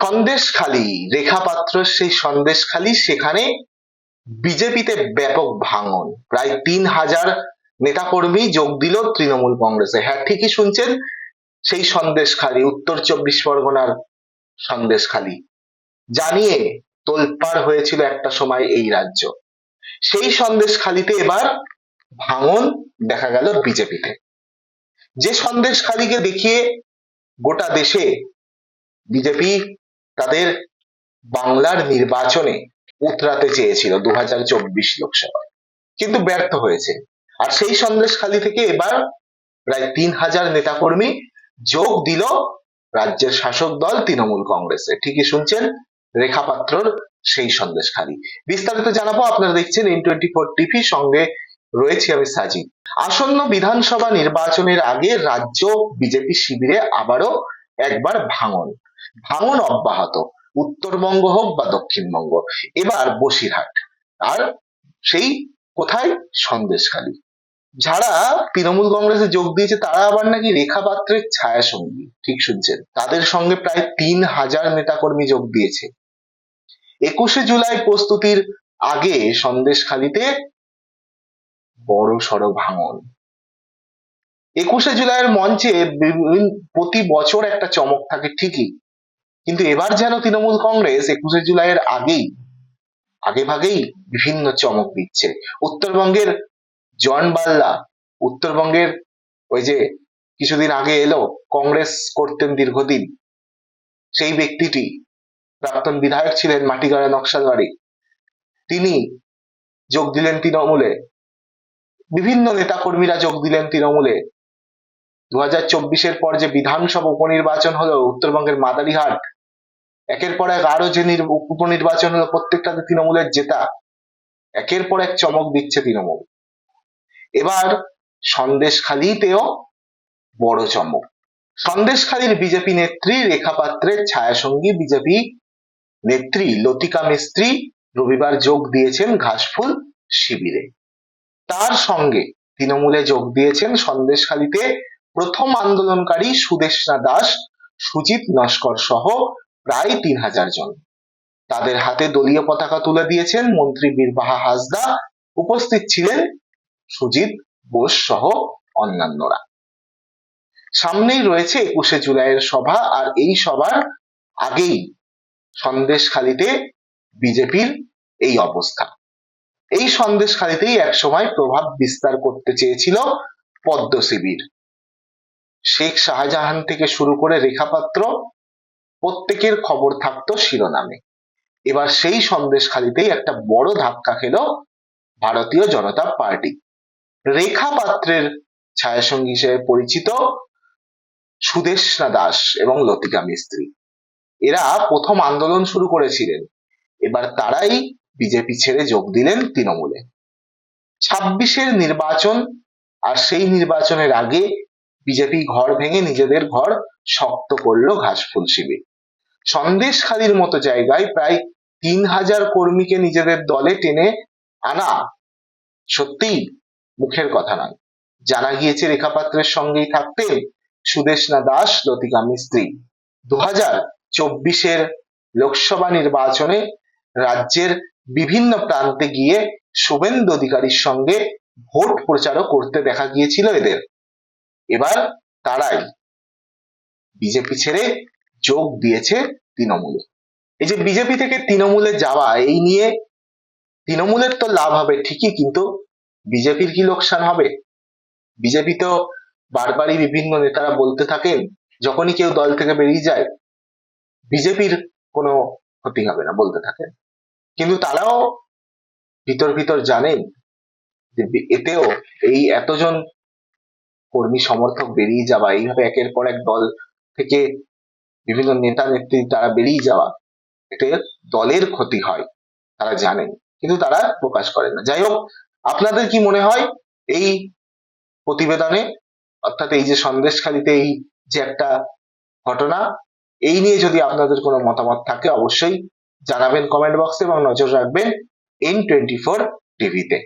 সন্দেশখালী রেখা পাত্র সেই সন্দেশখালী, সেখানে বিজেপিতে ব্যাপক ভাঙন। প্রায় তিন হাজার নেতাকর্মী যোগ দিল তৃণমূল কংগ্রেসে। হ্যাঁ ঠিকই শুনছেন, সেই সন্দেশখালী, উত্তর চব্বিশ পরগনার সন্দেশখালী। জানিয়ে তোলপাড় হয়েছিল একটা সময় এই রাজ্য। সেই সন্দেশখালীতে এবার ভাঙন দেখা গেল বিজেপিতে। যে সন্দেশখালীকে দেখিয়ে গোটা দেশে বিজেপি তাদের বাংলার নির্বাচনে উতরাতে চেয়েছিল দু হাজার চব্বিশ লোকসভায় কিন্তু ব্যর্থ হয়েছে। আর সেই সন্দেশখালী থেকে এবার প্রায় তিন হাজার নেতাকর্মী যোগ দিল রাজ্যের শাসক দল তৃণমূল কংগ্রেসে। ঠিকই শুনছেন রেখা পাত্রর সেই সন্দেশখালী। বিস্তারিত জানাব, আপনারা দেখছেন এন টোয়েন্টি ফোর টিভি সঙ্গে রয়েছি আমি সাজিদ। আসন্ন বিধানসভা নির্বাচনের আগে রাজ্য বিজেপি শিবিরে আবারও একবার ভাঙন। ভাঙন অব্যাহত। উত্তরবঙ্গ হোক বা দক্ষিণবঙ্গ। এবার বসিরহাট। আর সেই কোথায়? সন্দেশখালী। যারা তৃণমূল কংগ্রেসে যোগ দিয়েছে, তারা আবার নাকি রেখা পাত্রের ছায়া সঙ্গী ঠিক শুনছেন? তাদের সঙ্গে প্রায় তিন হাজার নেতাকর্মী যোগ দিয়েছে। একুশে জুলাই প্রস্তুতির আগে সন্দেশখালীতে বড় সড় ভাঙন। একুশে জুলাইয়ের মঞ্চে প্রতি বছর একটা চমক থাকে ঠিকই। কিন্তু এবার যেন তৃণমূল কংগ্রেস একুশে জুলাইয়ের আগেই, আগে ভাগেই বিভিন্ন চমক দিচ্ছে। উত্তরবঙ্গের জন বাল্লা, উত্তরবঙ্গের ওই যে কিছুদিন আগে এলো, কংগ্রেস করতেন দীর্ঘদিন। সেই ব্যক্তিটি প্রাক্তন বিধায়ক ছিলেন মাটিগাড়া নকশালবাড়ি। তিনি যোগ দিলেন তৃণমূলে। বিভিন্ন নেতাকর্মীরা যোগ দিলেন তৃণমূলে। দু হাজার চব্বিশের পর যে বিধানসভা উপনির্বাচন হলো, উত্তরবঙ্গের মাদারিহাট একের পর এক আরও যে উপনির্বাচন হলো প্রত্যেকটাতে তৃণমূলের জেতা, একের পর এক চমক দিচ্ছে তৃণমূল। এবার সন্দেশখালীতেও বড় চমক। সন্দেশখালীর বিজেপি নেত্রী রেখা পাত্রের ছায়াসঙ্গী বিজেপি নেত্রী লতিকা মিস্ত্রি রবিবার যোগ দিয়েছেন ঘাসফুল শিবিরে। তার সঙ্গে তৃণমূলে যোগ দিয়েছেন সন্দেশখালীতে প্রথম আন্দোলনকারী সুদেশনা দাস, সুজিত নস্কর সহ প্রায় তিন হাজার জন। তাদের হাতে দলীয় পতাকা তুলে দিয়েছেন মন্ত্রী বীরবাহা হাসদা। উপস্থিত ছিলেন সুজিত বোস সহ অন্যান্যরা। সামনেই রয়েছে একুশে জুলাইয়ের সভা, আর এই সভার আগেই সন্দেশখালীতে বিজেপির এই অবস্থা। এই সন্দেশখালীতেই একসময় প্রভাব বিস্তার করতে চেয়েছিল পদ্ম শিবির শেখ শাহজাহান থেকে শুরু করে রেখাপাত্র প্রত্যেকের খবর থাকতো শিরোনামে। এবার সেই সন্দেশখালীতেই একটা বড় ধাক্কা খেলো ভারতীয় জনতা পার্টি। রেখা পাত্রের ছায়াসঙ্গী হিসেবে পরিচিত সুদেশনা দাস এবং লতিকা মিস্ত্রি। এরা প্রথম আন্দোলন শুরু করেছিলেন। এবার তারাই বিজেপি ছেড়ে যোগ দিলেন তৃণমূলে। ছাব্বিশের নির্বাচন আর সেই নির্বাচনের আগে বিজেপি ঘর ভেঙে নিজেদের ঘর শক্ত করল ঘাসফুল শিবির। সন্দেশখালীর মতো জায়গায় প্রায় তিন হাজার কর্মীকে নিজেদের দলে টেনে আনা সত্যিই মুখের কথা নয়। জানা গিয়েছে রেখা পাত্রের সঙ্গেই থাকতেন সুদেশনা দাস, লতিকা মিস্ত্রি। দু হাজার চব্বিশের লোকসভা নির্বাচনে রাজ্যের বিভিন্ন প্রান্তে গিয়ে শুভেন্দু অধিকারীর সঙ্গে ভোট প্রচারও করতে দেখা গিয়েছিল এদের। এবার তারাই বিজেপি ছেড়ে যোগ দিয়েছে তৃণমূলে। এই যে বিজেপি থেকে তৃণমূলে যাওয়া, এই নিয়ে তৃণমূলের তো লাভ হবে, ঠিকই, কিন্তু বিজেপির কি লোকসান হবে? বিজেপি তো বারবারই বিভিন্ন নেতারা বলতে থাকেন যখনই কেউ দল থেকে বেরিয়ে যায়, বিজেপির কোনো ক্ষতি হবে না বলতে থাকেন কিন্তু তারাও ভিতর ভিতর জানেন যে এতেও এই এতজন কর্মী সমর্থক বেরিয়ে যাওয়া, এইভাবে একের পর এক দল থেকে বিভিন্ন নেতা নেত্রী তারা বেরিয়ে যাওয়া এতে দলের ক্ষতি হয়, তারা জানেন, কিন্তু তারা প্রকাশ করেন না। যাই হোক, আপনাদের কি মনে হয় এই প্রতিবেদনে, অর্থাৎ এই যে সন্দেশখালিতে এই যে একটা ঘটনা, এই নিয়ে যদি আপনাদের কোনো মতামত থাকে অবশ্যই জানাবেন কমেন্ট বক্সে এবং নজর রাখবেন এন টোয়েন্টি ফোর টিভিতে